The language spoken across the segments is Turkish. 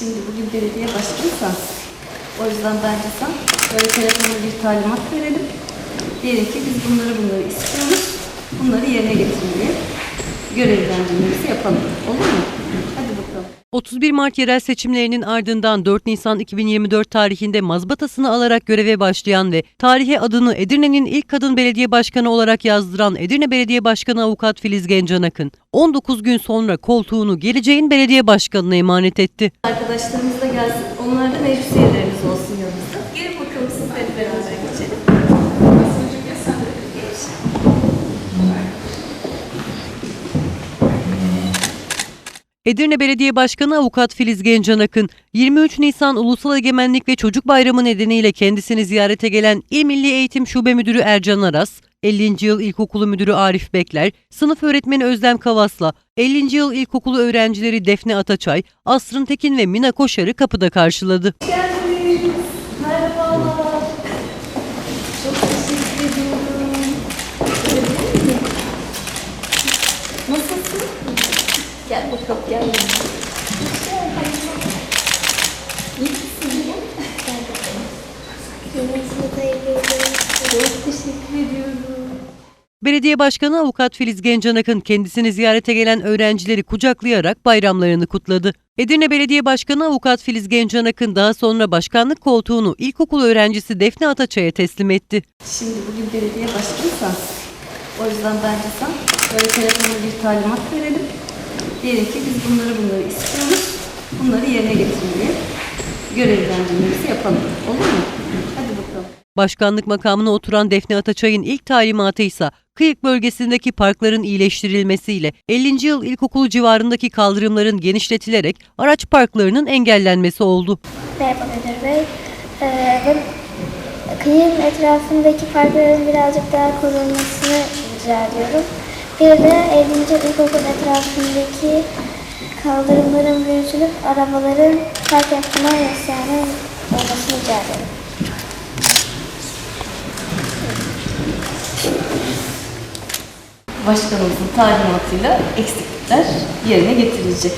Şimdi bugün belediye başkanıysan o yüzden bence sen böyle telefonla bir talimat verelim. Diyelim ki biz bunları bunları istiyoruz. Bunları yerine getirmeye görevlendirmemizi yapalım. Olur mu? Hadi. 31 Mart yerel seçimlerinin ardından 4 Nisan 2024 tarihinde mazbatasını alarak göreve başlayan ve tarihe adını Edirne'nin ilk kadın belediye başkanı olarak yazdıran Edirne Belediye Başkanı Avukat Filiz Gencan Akın, 19 gün sonra koltuğunu geleceğin belediye başkanına emanet etti. Arkadaşlarımız da gelsin. Onlar da meclis üyelerimiz olsun yanımızda. Gelin bakalım siz de hep beraber geçelim. Edirne Belediye Başkanı Avukat Filiz Gencan Akın, 23 Nisan Ulusal Egemenlik ve Çocuk Bayramı nedeniyle kendisini ziyarete gelen İl Milli Eğitim Şube Müdürü Ercan Aras, 50. Yıl İlkokulu Müdürü Arif Bekler, sınıf öğretmeni Özlem Kavas'la 50. Yıl İlkokulu öğrencileri Defne Ataçay, Asrın Tekin ve Mina Koşar'ı kapıda karşıladı. Hoş Belediye Başkanı Avukat Filiz Gencan Akın kendisini ziyarete gelen öğrencileri kucaklayarak bayramlarını kutladı. Edirne Belediye Başkanı Avukat Filiz Gencan Akın daha sonra başkanlık koltuğunu ilkokul öğrencisi Defne Ataçay'a teslim etti. Şimdi bugün belediye başkanıysan o yüzden bence sen böyle telefonla bir talimat verelim. Diyelim ki biz bunları bunları istiyoruz. Bunları yerine getirmeye görevlendirmemizi yapalım. Olur mu? Hadi bakalım. Başkanlık makamına oturan Defne Ataçay'ın ilk talimatı ise Kıyık bölgesindeki parkların iyileştirilmesiyle 50. yıl ilkokulu civarındaki kaldırımların genişletilerek araç parklarının engellenmesi oldu. Merhaba Müdür Bey. Ee, ben kıyının etrafındaki parkların birazcık daha korunmasını rica ediyorum. Bir de 50. ilkokul etrafındaki kaldırımların büyütülüp arabaların park yapma yasağının olmasını rica ediyorum. Başkanımızın talimatıyla eksiklikler yerine getirilecek.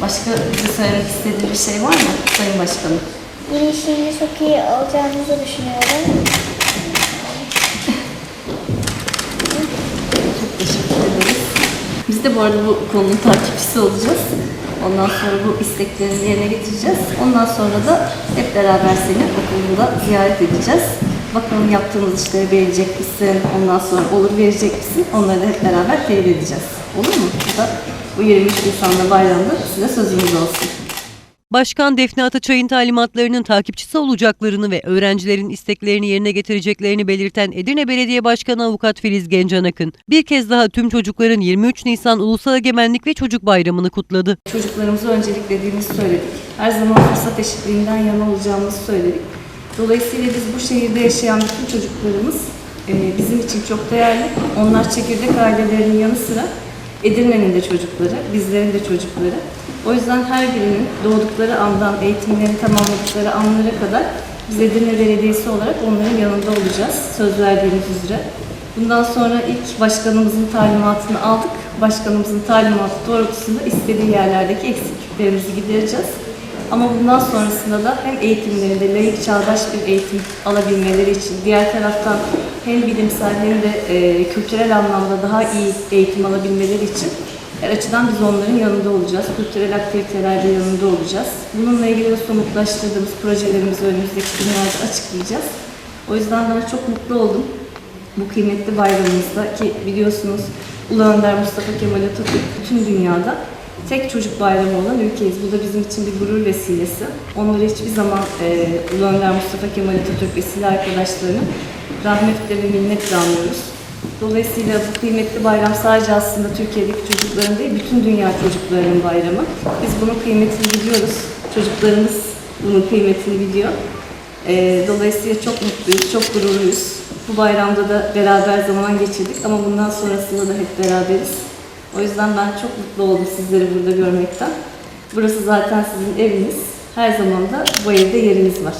Başka bize söylemek istediği bir şey var mı Sayın Başkanım? Yeni işini çok iyi alacağınızı düşünüyorum. Çok teşekkür ederiz. Biz de bu arada bu konunun takipçisi olacağız. Ondan sonra bu isteklerini yerine getireceğiz. Ondan sonra da hep beraber seni okulunda ziyaret edeceğiz. Bakalım yaptığımız işleri beğenecek misin? Ondan sonra olur verecek misin? Onları da hep beraber teyit edeceğiz. Olur mu? Bu da bu 23 Nisan'da bayramda size sözümüz olsun. Başkan Defne Ataçay'ın talimatlarının takipçisi olacaklarını ve öğrencilerin isteklerini yerine getireceklerini belirten Edirne Belediye Başkanı Avukat Filiz Gencan Akın, bir kez daha tüm çocukların 23 Nisan Ulusal Egemenlik ve Çocuk Bayramı'nı kutladı. Çocuklarımızı önceliklediğimizi söyledik. Her zaman fırsat eşitliğinden yana olacağımızı söyledik. Dolayısıyla biz bu şehirde yaşayan bütün çocuklarımız e, bizim için çok değerli. Onlar çekirdek ailelerinin yanı sıra Edirne'nin de çocukları, bizlerin de çocukları. O yüzden her birinin doğdukları andan eğitimlerini tamamladıkları anlara kadar biz Edirne Belediyesi olarak onların yanında olacağız. Söz verdiğimiz üzere. Bundan sonra ilk başkanımızın talimatını aldık. Başkanımızın talimatı doğrultusunda istediği yerlerdeki eksikliklerimizi gidereceğiz. Ama bundan sonrasında da hem eğitimlerinde layık çağdaş bir eğitim alabilmeleri için, diğer taraftan hem bilimsel hem de e, kültürel anlamda daha iyi eğitim alabilmeleri için her açıdan biz onların yanında olacağız. Kültürel aktivitelerde yanında olacağız. Bununla ilgili de somutlaştırdığımız projelerimizi önümüzdeki günlerde açıklayacağız. O yüzden ben çok mutlu oldum bu kıymetli bayramımızda ki biliyorsunuz Ulu Önder Mustafa Kemal Atatürk bütün dünyada tek çocuk bayramı olan ülkeyiz. Bu da bizim için bir gurur vesilesi. Onları hiçbir zaman e, Ulu Önder Mustafa Kemal Atatürk ve silah arkadaşlarını rahmetle ve minnetle anıyoruz. Dolayısıyla bu kıymetli bayram sadece aslında Türkiye'deki çocukların değil, bütün dünya çocuklarının bayramı. Biz bunun kıymetini biliyoruz. Çocuklarımız bunun kıymetini biliyor. Ee, dolayısıyla çok mutluyuz, çok gururluyuz. Bu bayramda da beraber zaman geçirdik ama bundan sonrasında da hep beraberiz. O yüzden ben çok mutlu oldum sizleri burada görmekten. Burası zaten sizin eviniz. Her zaman da bu evde yeriniz var.